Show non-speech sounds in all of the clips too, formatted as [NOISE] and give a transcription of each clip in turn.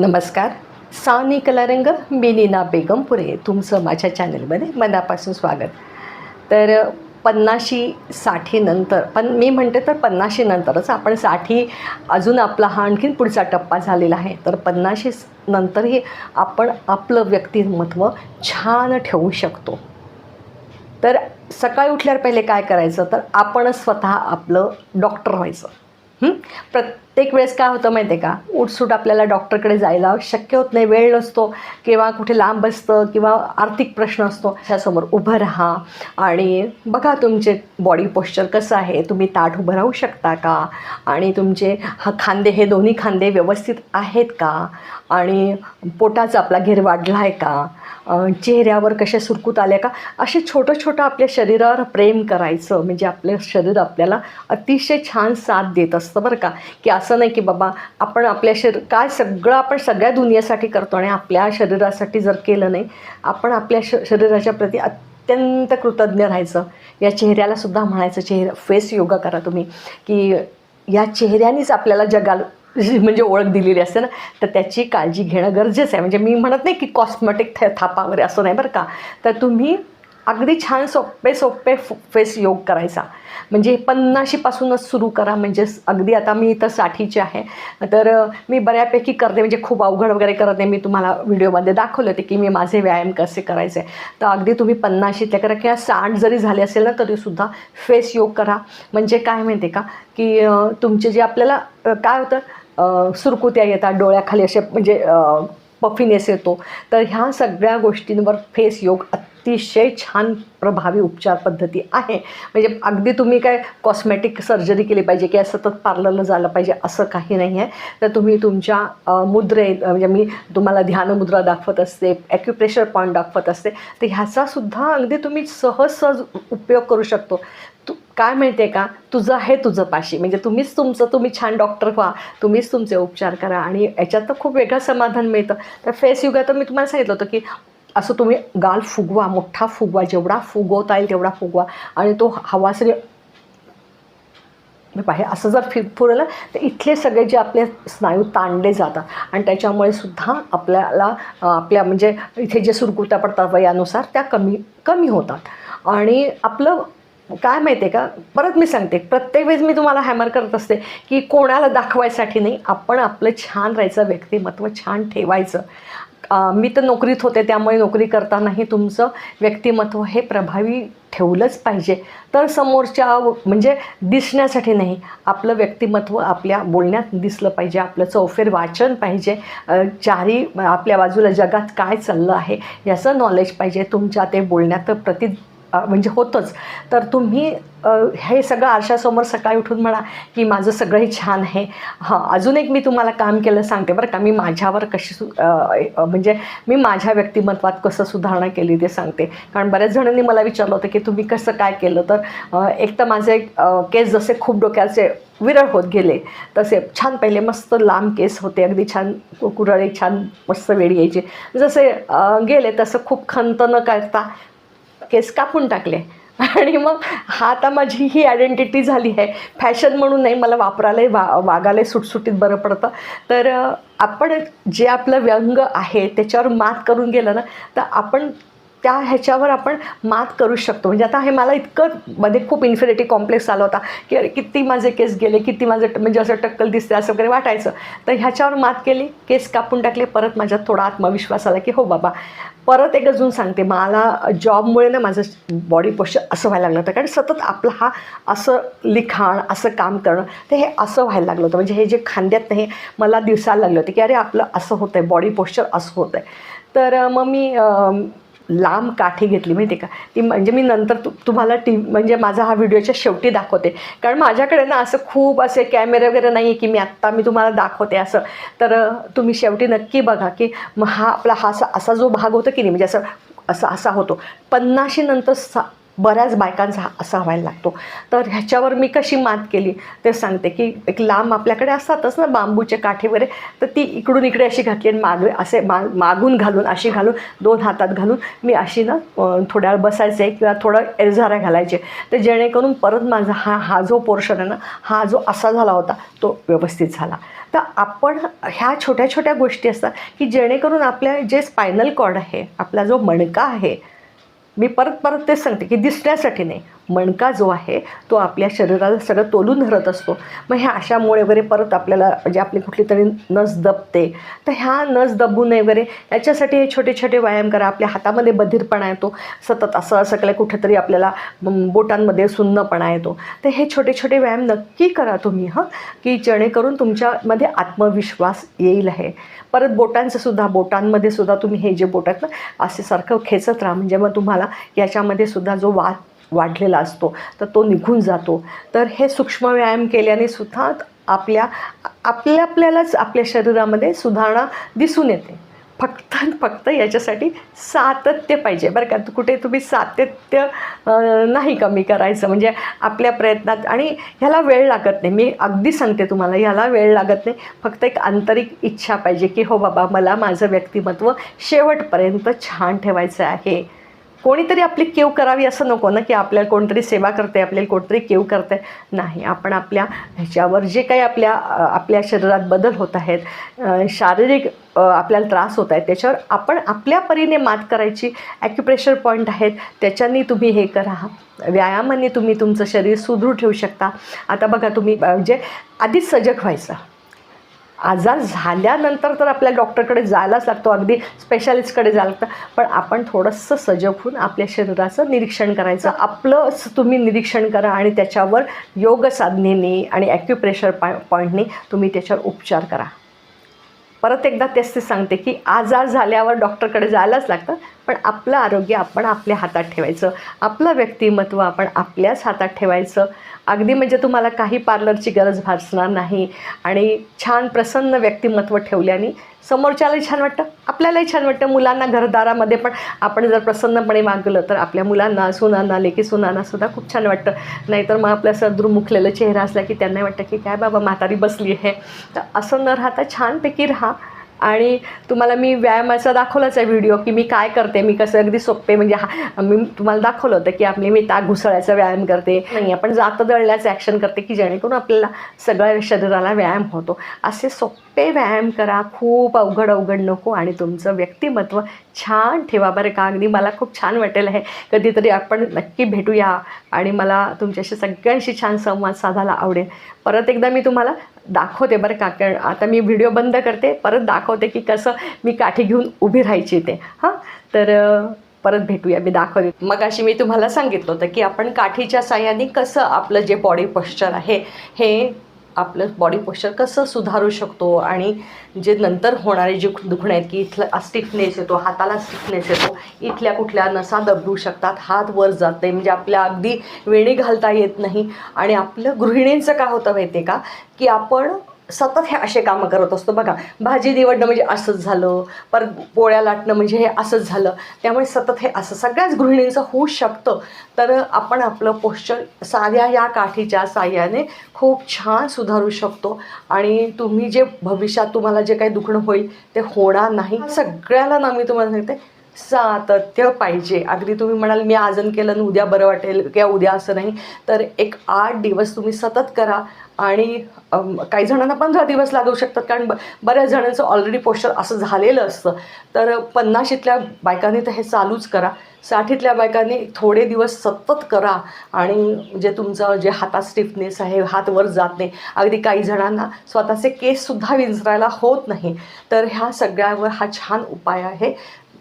नमस्कार. सानी कलारंग मी नीना बेगमपुरे तुमचं माझ्या चॅनलमध्ये मनापासून स्वागत. तर पन्नाशी साठीनंतर पण मी म्हणते तर पन्नाशी नंतरच आपण साठी अजून आपला हा आणखीन पुढचा टप्पा झालेला आहे. तर पन्नाशी नंतरही आपण आपलं व्यक्तिमत्व छान ठेवू शकतो. तर सकाळी उठल्यावर पहिले काय करायचं? तर आपण स्वतः आपलं डॉक्टर व्हायचं. प्रत प्रत्येक वेळेस काय होतं माहिती आहे का? उठसूट आपल्याला डॉक्टरकडे जायला शक्य होत नाही. वेळ नसतो किंवा कुठे लांब असतं किंवा आर्थिक प्रश्न असतो. त्यासमोर उभं राहा. आणि बघा तुमचे बॉडी पोश्चर कसं आहे. तुम्ही ताट उभं राहू शकता का? आणि तुमचे हा खांदे हे दोन्ही खांदे व्यवस्थित आहेत का? आणि पोटाचा आपला घेर वाढला आहे का चेहऱ्यावर कशा सुरकूत आल्या का? असे छोटं छोटं आपल्या शरीरावर प्रेम करायचं. म्हणजे आपलं शरीर आपल्याला अतिशय छान साथ देत असतं बरं का? की असं असं नाही की बाबा आपण आपल्या शरीर काय सगळं आपण सगळ्या दुनियेसाठी करतो आणि आपल्या शरीरासाठी जर केलं नाही आपण आपल्या श शरीराच्या प्रती अत्यंत कृतज्ञ राहायचं. या चेहऱ्याला सुद्धा म्हणायचं चेहरा फेस योगा करा तुम्ही. की या चेहऱ्यानेच आपल्याला जगाला [LAUGHS] म्हणजे ओळख दिलेली असते ना तर त्याची काळजी घेणं गरजेचं आहे. म्हणजे मी म्हणत नाही की कॉस्मेटिक थ थापा वगैरे असं नाही बरं का. तर तुम्ही अगदी छान सोपे सोपे फ- फेस योग करायचा. म्हणजे पन्नाशीपासूनच सुरू करा म्हणजे अगदी आता मी इथं साठीची आहे. तर मी बऱ्यापैकी करते म्हणजे खूप अवघड वगैरे करत नाही. मी तुम्हाला व्हिडिओमध्ये दाखवले होते की मी माझे व्यायाम कसे करायचे. तर अगदी तुम्ही पन्नाशी ते करा किंवा साठ जरी झाले असेल ना तरीसुद्धा फेस योग करा. म्हणजे काय माहिती आहे का? की तुमचे जे आपल्याला काय होतं? सुरकुत्या येतात डोळ्याखाली असे म्हणजे पफिनेस येतो. तर ह्या सगळ्या गोष्टींवर फेस योग अतिशय छान प्रभावी उपचार पद्धती आहे. म्हणजे अगदी तुम्ही काय कॉस्मेटिक सर्जरी केली पाहिजे किंवा सतत पार्लरला झालं पाहिजे असं काही नाही आहे तर तुम्ही तुमच्या मुद्रे म्हणजे मी तुम्हाला ध्यानमुद्रा दाखवत असते ॲक्युप्रेशर पॉईंट दाखवत असते तर ह्याचासुद्धा अगदी तुम्ही सहज सहज उपयोग करू शकतो. तू काय माहिती आहे का? तुझं आहे तुझं पाशी. म्हणजे तुम्हीच तुमचं तुम्ही छान डॉक्टर व्हा तुम्हीच तुमचे उपचार करा आणि याच्यात तर खूप वेगळं समाधान मिळतं. तर फेस युगा तर मी तुम्हाला सांगितलं होतं की असं तुम्ही गाल फुगवा मोठा फुगवा जेवढा फुगवता येईल तेवढा फुगवा. आणि तो हवासरी हे असं जर फि फुरलं तर इथले सगळे जे आपले स्नायू ताणले जातात. आणि त्याच्यामुळे सुद्धा आपल्याला आपल्या म्हणजे इथे जे सुरकुत्या पडतात वयानुसार त्या कमी कमी होतात. आणि आपलं काय माहिती आहे का? परत मी सांगते प्रत्येक वेळेस मी तुम्हाला हॅमर करत असते की कोणाला दाखवायसाठी नाही आपण आपलं छान राहायचं व्यक्तिमत्व छान ठेवायचं. मी तर नोकरीत होते त्यामुळे नोकरी करतानाही तुमचं व्यक्तिमत्व हे प्रभावी ठेवलंच पाहिजे. तर समोरच्या म्हणजे दिसण्यासाठी नाही आपलं व्यक्तिमत्व आपल्या बोलण्यात दिसलं पाहिजे आपलं चौफेर वाचन पाहिजे. चारी आपल्या बाजूला जगात काय चाललं आहे याचं नॉलेज पाहिजे. तुमच्या ते बोलण्यात प्रति म्हणजे होतंच. तर तुम्ही हे सगळं आरशासमोर सकाळी उठून म्हणा की माझं सगळंही छान आहे. हां अजून एक मी तुम्हाला काम केलं सांगते बरं का. मी माझ्यावर कशी सु म्हणजे मी माझ्या व्यक्तिमत्वात कसं सुधारणा केली ते सांगते. कारण बऱ्याच जणांनी मला विचारलं होतं की तुम्ही कसं काय केलं? तर एक तर माझे केस जसे खूप डोक्याचे विरळ होत गेले तसे छान पहिले मस्त लांब केस होते. अगदी छान कुरळे छान मस्त वेळी यायचे. जसे गेले तसं खूप खंत न करता केस कापून टाकले. आणि मग हा आता माझी ही आयडेंटिटी झाली आहे. फॅशन म्हणून नाही मला वापरायलाही वा वागायला सुटसुटीत बरं पडतं. तर आपण जे आपलं व्यंग आहे त्याच्यावर मात करून गेलं ना तर आपण त्या ह्याच्यावर आपण मात करू शकतो. म्हणजे आता हे मला इतकं मध्ये खूप इन्फिनिटी कॉम्प्लेक्स आला होता की अरे किती माझे केस गेले किती माझं म्हणजे असं टक्कल दिसते असं वगैरे वाटायचं. तर ह्याच्यावर मात केली केस कापून टाकले परत माझ्यात थोडा आत्मविश्वास आला की हो बाबा. परत एक अजून सांगते मला जॉबमुळे ना माझं बॉडी पोश्चर असं व्हायला लागलं होतं. कारण सतत आपलं हा असं लिखाण असं काम करणं तर हे असं व्हायला लागलं होतं. म्हणजे हे जे खांद्यात हे मला दिवसायला लागलं होतं की अरे आपलं असं होतं आहे बॉडी पोश्चर असं होतं आहे तर मग मी लांब काठी घेतली माहिती आहे का? ती म्हणजे मी नंतर तु तुम्हाला टी म्हणजे माझा हा व्हिडिओच्या शेवटी दाखवते. कारण माझ्याकडे ना असं खूप असे कॅमेरे वगैरे नाही आहे की मी आत्ता मी तुम्हाला दाखवते असं. तर तुम्ही शेवटी नक्की बघा की मग हा आपला हा असा असा जो भाग होतो की नाही? म्हणजे असं असा असा होतो. पन्नाशी नंतर सा बऱ्याच बायकांचा हा- असा व्हायला लागतो. तर ह्याच्यावर मी कशी मात केली? ते सांगते की एक लांब आपल्याकडे असतातच ना बांबूचे काठी वगैरे तर ती इकडून इकडे अशी घातली आणि मागवे असे मा मागून घालून अशी घालून दोन हातात घालून मी अशी ना थोड्या वेळ बसायचे किंवा थोडं एरझारा घालायचे. तर जेणेकरून परत माझा हा हा जो पोर्शन आहे ना हा जो असा झाला होता तो व्यवस्थित झाला. तर आपण ह्या छोट्या छोट्या गोष्टी असतात की जेणेकरून आपल्या जे स्पायनल कॉर्ड आहे आपला जो मणका आहे मी परत परत तेच सांगते की दिसण्यासाठी नाही. मणका जो आहे तो आपल्या शरीराला सगळं तोलून धरत असतो. मग ह्या अशामुळे वगैरे परत आपल्याला म्हणजे आपली कुठली तरी नस दबते तर ह्या नस दबू नये वगैरे याच्यासाठी हे छोटे छोटे व्यायाम करा. आपल्या हातामध्ये बधीरपणा येतो. सतत असं असं केलं कुठेतरी आपल्याला बोटांमध्ये सुन्नपणा येतो. तर हे छोटे छोटे व्यायाम नक्की करा तुम्ही हं की जेणेकरून तुमच्यामध्ये आत्मविश्वास येईल आहे. परत बोटांचं सुद्धा बोटांमध्ये सुद्धा तुम्ही हे जे बोट आहेत ना असे सारखं खेचत राहा. म्हणजे मग तुम्हाला याच्यामध्ये सुद्धा जो वाद वाढलेला असतो तर तो निघून जातो. तर हे सूक्ष्म व्यायाम केल्याने सुद्धा आपल्या आपल्या आपल्यालाच आपल्या शरीरामध्ये सुधारणा दिसून येते. फक्त फक्त याच्यासाठी सातत्य पाहिजे. बरं का कुठे तुम्ही सातत्य नाही कमी करायचं. म्हणजे आपल्या प्रयत्नात आणि ह्याला वेळ लागत नाही. मी अगदी सांगते तुम्हाला ह्याला वेळ लागत नाही. फक्त एक आंतरिक इच्छा पाहिजे की हो बाबा मला माझं व्यक्तिमत्व शेवटपर्यंत छान ठेवायचं आहे. कोणीतरी आपली केव करावी असं नको ना की आपल्याला कोणतरी सेवा करते आपल्याला कोणतरी केव करते. नाही आपण आपल्या ह्याच्यावर जे काही आपल्या आपल्या शरीरात बदल होत आहेत शारीरिक आपल्याला त्रास होत आहेत त्याच्यावर आपण आपल्या परीने मात करायची ॲक्युप्रेशर पॉईंट आहेत त्याच्यानी तुम्ही हे करा. व्यायामाने तुम्ही तुमचं शरीर सुदृढ ठेवू शकता. आता बघा तुम्ही जे म्हणजे आधीच सजग व्हायचं. आजार झाल्यानंतर तर आपल्या डॉक्टरकडे जायलाच लागतो अगदी स्पेशालिस्टकडे जायला लागतं. पण आपण थोडंसं सजग होऊन आपल्या शरीराचं निरीक्षण करायचं. आपलंच तुम्ही निरीक्षण करा आणि त्याच्यावर योग साधनेने आणि ॲक्युप्रेशर पॉ पॉईंटने तुम्ही त्याच्यावर उपचार करा. परत एकदा तेच ते सांगते की आजार झाल्यावर डॉक्टरकडे जायलाच लागतं. पण आपलं आरोग्य आपण आपल्या हातात ठेवायचं. आपलं व्यक्तिमत्व आपण आपल्याच हातात ठेवायचं. अगदी म्हणजे तुम्हाला काही पार्लरची गरज भासणार नाही. आणि छान प्रसन्न व्यक्तिमत्व ठेवल्याने समोरच्यालाही छान वाटतं आपल्यालाही छान वाटतं. मुलांना घरदारामध्ये पण आपण जर प्रसन्नपणे मागलं तर आपल्या मुलांना सुनांना लेकी सुनांना सुद्धा खूप छान वाटतं. नाहीतर मग आपल्या सद्रुमुखलेला चेहरा असला की त्यांना वाटतं की काय बाबा म्हातारी बसली आहे. तर असं न राहता छानपैकी राहा. आणि तुम्हाला मी व्यायामाचा दाखवलाच आहे व्हिडिओ की मी काय करते मी कसं अगदी सोपे म्हणजे हा मी तुम्हाला दाखवलं होतं की आपली मी ताक घुसळायचा व्यायाम करते. नाही. आपण जातं दळण्याचं ॲक्शन करते की जेणेकरून आपल्याला सगळ्या शरीराला व्यायाम होतो. असे सोपे व्यायाम करा खूप अवघड अवघड नको आणि तुमचं व्यक्तिमत्व छान ठेवा बरं का. अगदी मला खूप छान वाटेल आहे कधीतरी आपण नक्की भेटूया आणि मला तुमच्याशी सगळ्यांशी छान संवाद साधायला आवडेल. परत एकदा मी तुम्हाला दाखवते बरं का कारण आता मी व्हिडिओ बंद करते परत दाखवते की कसं मी काठी घेऊन उभी राहायची ते हां तर परत भेटूया मी दाखवते. मग अशी मी तुम्हाला सांगितलं होतं की आपण काठीच्या साह्याने कसं आपलं जे बॉडी पॉश्चर आहे हे आपलं बॉडी पोश्चर कसं सुधारू शकतो आणि जे नंतर होणारे जे दुखणे आहेत की इथला स्टिफनेस येतो हाताला स्टिफनेस येतो इथल्या कुठल्या नसा दबडू शकतात हात वर जात नाही म्हणजे आपल्या अगदी वेणी घालता येत नाही. आणि आपलं गृहिणींचं काय होतं माहिती आहे का? की आपण सतत हे असे कामं करत असतो. बघा भाजी निवडणं म्हणजे असंच झालं परत पोळ्या लाटणं म्हणजे हे असंच झालं. त्यामुळे सतत हे असं सगळ्याच गृहिणींचं होऊ शकतं. तर आपण आपलं पोश्चर साध्या या काठीच्या साह्याने खूप छान सुधारू शकतो. आणि तुम्ही जे भविष्यात तुम्हाला जे काही दुखणं होईल ते होणार नाही. सगळ्याला ना मी तुम्हाला सांगते सातत्य पाहिजे. अगदी तुम्ही म्हणाल मी आजन केलं आणि उद्या बरं वाटेल किंवा उद्या असं नाही. तर एक आठ दिवस तुम्ही सतत करा आणि काही जणांना पंधरा दिवस लागू शकतात कारण ब बऱ्याच जणांचं ऑलरेडी पोश्चर असं झालेलं असतं. तर पन्नाशीतल्या बायकांनी तर हे चालूच करा. साठीतल्या बायकांनी थोडे दिवस सतत करा आणि जे तुमचं जे हातात स्टिफनेस आहे हात वर जात नाही. अगदी काही जणांना स्वतःचे केससुद्धा विंचरायला होत नाही. तर ह्या सगळ्यावर हा छान उपाय आहे.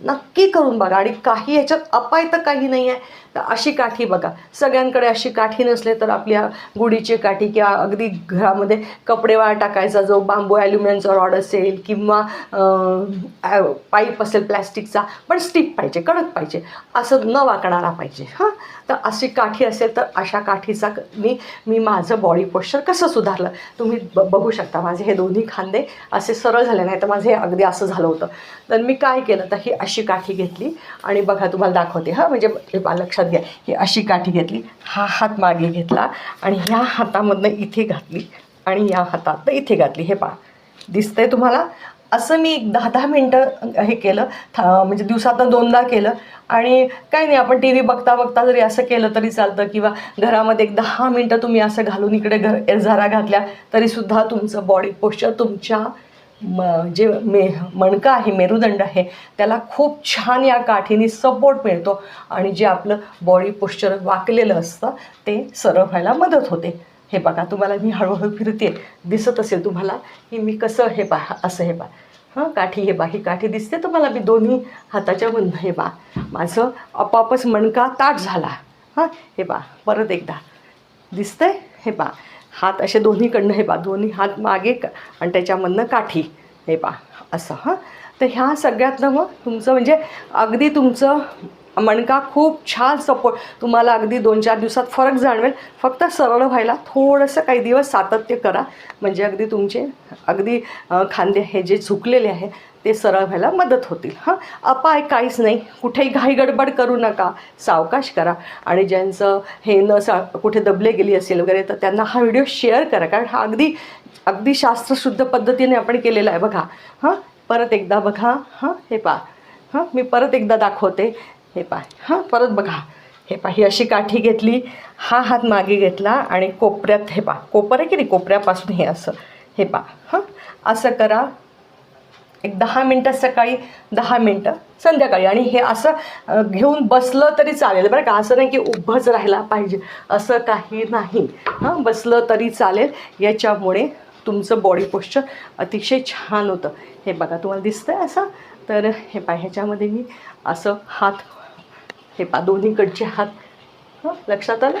नक्की करून बघा. आणि काही याच्यात अपाय तर काही नाही आहे तर अशी काठी बघा. सगळ्यांकडे अशी काठी नसले तर आपल्या गुढीची काठी किंवा अगदी घरामध्ये कपडे वाळ टाकायचा जो बांबू ॲल्युमिनियमचा रॉड असेल किंवा पाईप असेल प्लॅस्टिकचा पण स्टिक पाहिजे कडक पाहिजे. असं न वाकणारा पाहिजे. हां? तर अशी काठी असेल तर अशा काठीचा मी मी माझं बॉडी पोश्चर कसं सुधारलं? तुम्ही ब बघू शकता. माझे हे दोन्ही खांदे असे सरळ झाले नाही तर माझे हे अगदी असं झालं होतं. तर मी काय केलं? तर ही अशी काठी घेतली. आणि बघा तुम्हाला दाखवते हां म्हणजे हे लक्षात घ्या ही अशी काठी घेतली. हा हात मागे घेतला आणि ह्या हातामधनं इथे घातली आणि या हातातनं इथे घातली. हे पा दिसतंय तुम्हाला? असं मी एक दहा दहा मिनटं हे केलं था म्हणजे दिवसातनं दोनदा केलं. आणि काही नाही आपण टी व्ही बघता बघता जरी असं केलं तरी चालतं. किंवा घरामध्ये एक दहा मिनटं तुम्ही असं घालून इकडे घर एरझारा घातल्या तरीसुद्धा तुमचं बॉडी पोश्चर तुमच्या म जे मे मणका आहे मेरुदंड आहे त्याला खूप छान या काठीने सपोर्ट मिळतो. आणि जे आपलं बॉडी पोश्चर वाकलेलं असतं ते सरळ व्हायला मदत होते. हे बघा तुम्हाला मी हळूहळू फिरते दिसत असेल तुम्हाला की मी कसं हे पहा असं हे पहा. हां काठी हे बा ही काठी दिसते तुम्हाला मी दोन्ही हाताच्या बंद हे बा माझं आपोआपच मणका ताट झाला. हां हे बा परत एकदा. दिसतंय? हे पा हात असे दोन्हीकडनं हे पा दोन्ही हात मागे का आणि त्याच्यामधनं काठी हे पा असं हां. तर ह्या सगळ्यातनं मग तुमचं म्हणजे अगदी तुमचं मणका खूप छान सपोर्ट तुम्हाला अगदी दोन चार दिवसात फरक जाणवेल. फक्त सरळ व्हायला थोडंसं काही दिवस सातत्य करा. म्हणजे अगदी तुमचे अगदी खांदे हे जे झुकलेले आहे ते सरळ व्हायला मदत होतील. हां? अपाय काहीच नाही. कुठेही घाई गडबड करू नका. सावकाश करा. आणि ज्यांचं हे न सा कुठे दबले गेली असेल वगैरे तर त्यांना हा व्हिडिओ शेअर करा. कारण हा अगदी अगदी शास्त्रशुद्ध पद्धतीने आपण केलेला आहे बघा. हां? परत एकदा बघा. हां? हे पा हां? मी परत एकदा दाखवते. हे पाय. हां परत बघा. हे पा ही अशी काठी घेतली हा हात मागे घेतला आणि कोपऱ्यात हे पा कोपर आहे की नाही? कोपऱ्यापासून हे असं. हे पा हां असं करा. एक दहा मिनटं सकाळी दहा मिनटं संध्याकाळी. आणि हे असं घेऊन बसलं तरी चालेल. बरं का? असं नाही की उभंच राहायला पाहिजे. असं काही नाही. हां बसलं तरी चालेल. याच्यामुळे तुमचं बॉडी पोश्चर अतिशय छान होतं. हे बघा तुम्हाला दिसतं आहे असं? तर हे पा ह्याच्यामध्ये मी असं हात हे पा दोन्हीकडचे हात. लक्षात आलं?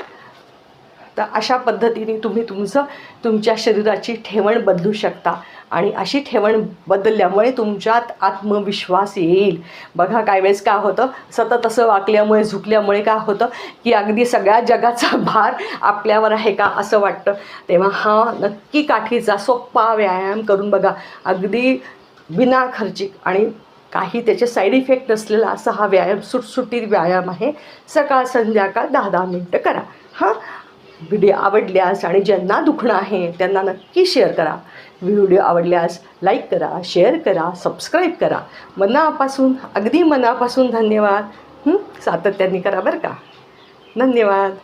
तर अशा पद्धतीने तुम्ही तुमचं तुमच्या शरीराची ठेवण बदलू शकता. आणि अशी ठेवण बदलल्यामुळे तुमच्यात आत्मविश्वास येईल. बघा काय वेळेस काय होतं? सतत असं वाकल्यामुळे झुकल्यामुळे काय होतं? की अगदी सगळ्या जगाचा भार आपल्यावर आहे का असं वाटतं. तेव्हा हा नक्की काठीचा सोप्पा व्यायाम करून बघा. अगदी बिना खर्चिक आणि काही त्याचे साईड इफेक्ट नसलेला असा हा व्यायाम सुटसुटीत व्यायाम आहे. सकाळ संध्याकाळ दहा दहा मिनटं करा. हां? व्हिडिओ आवडल्यास आणि ज्यांना दुखणं आहे त्यांना नक्की शेअर करा. व्हिडिओ आवडल्यास लाईक करा शेअर करा सबस्क्राईब करा. मनापासून अगदी मनापासून धन्यवाद. सातत्याने करा बरं का. धन्यवाद.